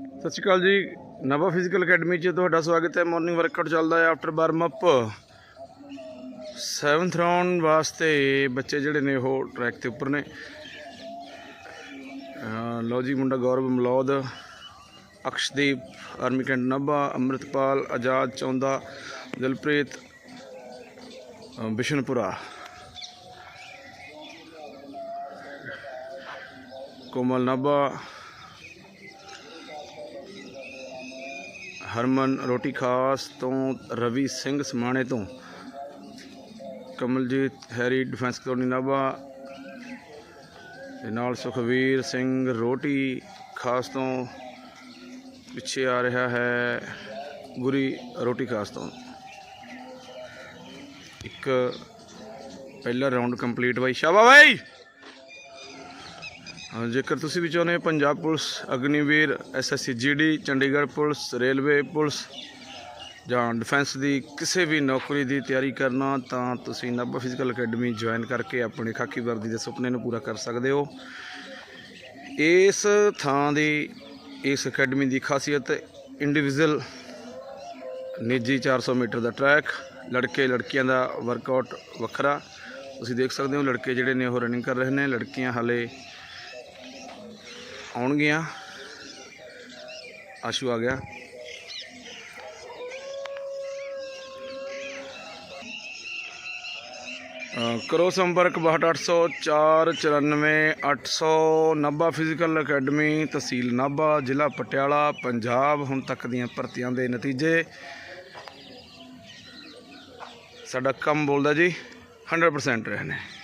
ਸਤਿ ਸ਼੍ਰੀ ਅਕਾਲ ਜੀ। ਨਵਾਂ ਫਿਜ਼ੀਕਲ ਅਕੈਡਮੀ 'ਚ ਤੁਹਾਡਾ ਸਵਾਗਤ ਹੈ। ਮਾਰਨਿੰਗ ਵਰਕਆਊਟ ਚੱਲਦਾ ਹੈ after warm up 7th round ਵਾਸਤੇ ਬੱਚੇ ਜਿਹੜੇ ਨੇ ਉਹ ਟਰੈਕ ਤੇ ਉੱਪਰ ਨੇ। ਅਹ ਜੀ ਮੁੰਡਾ ਗੌਰਵ ਮਲੌਦ, ਅਕਸ਼ਦੀਪ ਆਰਮੀ ਕੈਂਟ ਨਾਭਾ, ਅੰਮ੍ਰਿਤਪਾਲ, ਆਜ਼ਾਦ ਚੌਂਦਾ, ਦਿਲਪ੍ਰੀਤ ਬਿਸ਼ਨਪੁਰਾ। ਕੋਮਲ ਨਾਭਾ ਹਰਮਨ ਰੋਟੀ ਖਾਸ ਤੋਂ ਰਵੀ ਸਿੰਘ ਸਮਾਣੇ ਤੋਂ। Kamaljeet Harry defence colony Nabha ਤੇ ਨਾਲ ਸੁਖਵੀਰ ਸਿੰਘ ਰੋਟੀ ਖਾਸ ਤੋਂ ਪਿੱਛੇ ਆ ਰਿਹਾ ਹੈ ਗੁਰੀ ਰੋਟੀ ਖਾਸ ਤੋਂ। ਇੱਕ ਪਹਿਲਾ ਰਾਉਂਡ ਕੰਪਲੀਟ ਬਾਈ। ਸ਼ਾਬਾ ਬਾਈ! ਜੇਕਰ ਤੁਸੀਂ ਵੀ ਚਾਹੁੰਦੇ ਹੋ, Punjab police, Agniveer SSC GD Chandigarh police, railway police ਜਾਂ ਡਿਫੈਂਸ ਦੀ ਕਿਸੇ ਵੀ ਨੌਕਰੀ ਦੀ ਤਿਆਰੀ ਕਰਨਾ, ਤਾਂ ਤੁਸੀਂ ਨਾਭਾ ਫਿਜ਼ੀਕਲ ਅਕੈਡਮੀ ਜੁਆਇਨ ਕਰਕੇ ਆਪਣੇ ਖਾਕੀ ਵਰਦੀ ਦੇ ਸੁਪਨੇ ਨੂੰ ਪੂਰਾ ਕਰ ਸਕਦੇ ਹੋ। ਇਸ ਥਾਂ ਦੀ, ਇਸ ਅਕੈਡਮੀ ਦੀ ਖਾਸੀਅਤ ਇੰਡੀਵਿਜੂਅਲ ਨਿੱਜੀ 400 ਮੀਟਰ ਦਾ ਟਰੈਕ ਲੜਕੇ ਲੜਕੀਆਂ ਦਾ ਵਰਕਆਊਟ ਵੱਖਰਾ। ਤੁਸੀਂ ਦੇਖ ਸਕਦੇ ਹੋ, ਲੜਕੇ ਜਿਹੜੇ ਨੇ ਉਹ ਰਨਿੰਗ ਕਰ ਰਹੇ ਨੇ, ਲੜਕੀਆਂ ਹਾਲੇ ਆਉਣਗੀਆਂ। ਆਸ਼ੂ ਆ ਗਿਆ। ਕਰੋ ਸੰਪਰਕ 6280494800 ਨਾਭਾ ਫਿਜ਼ੀਕਲ ਅਕੈਡਮੀ ਤਹਿਸੀਲ ਨਾਭਾ, ਜ਼ਿਲ੍ਹਾ ਪਟਿਆਲਾ, ਪੰਜਾਬ। ਹੁਣ ਤੱਕ ਦੀਆਂ ਭਰਤੀਆਂ ਦੇ ਨਤੀਜੇ। ਸਾਡਾ ਕੰਮ ਬੋਲਦਾ ਜੀ 100% ਰਹੇ ਨੇ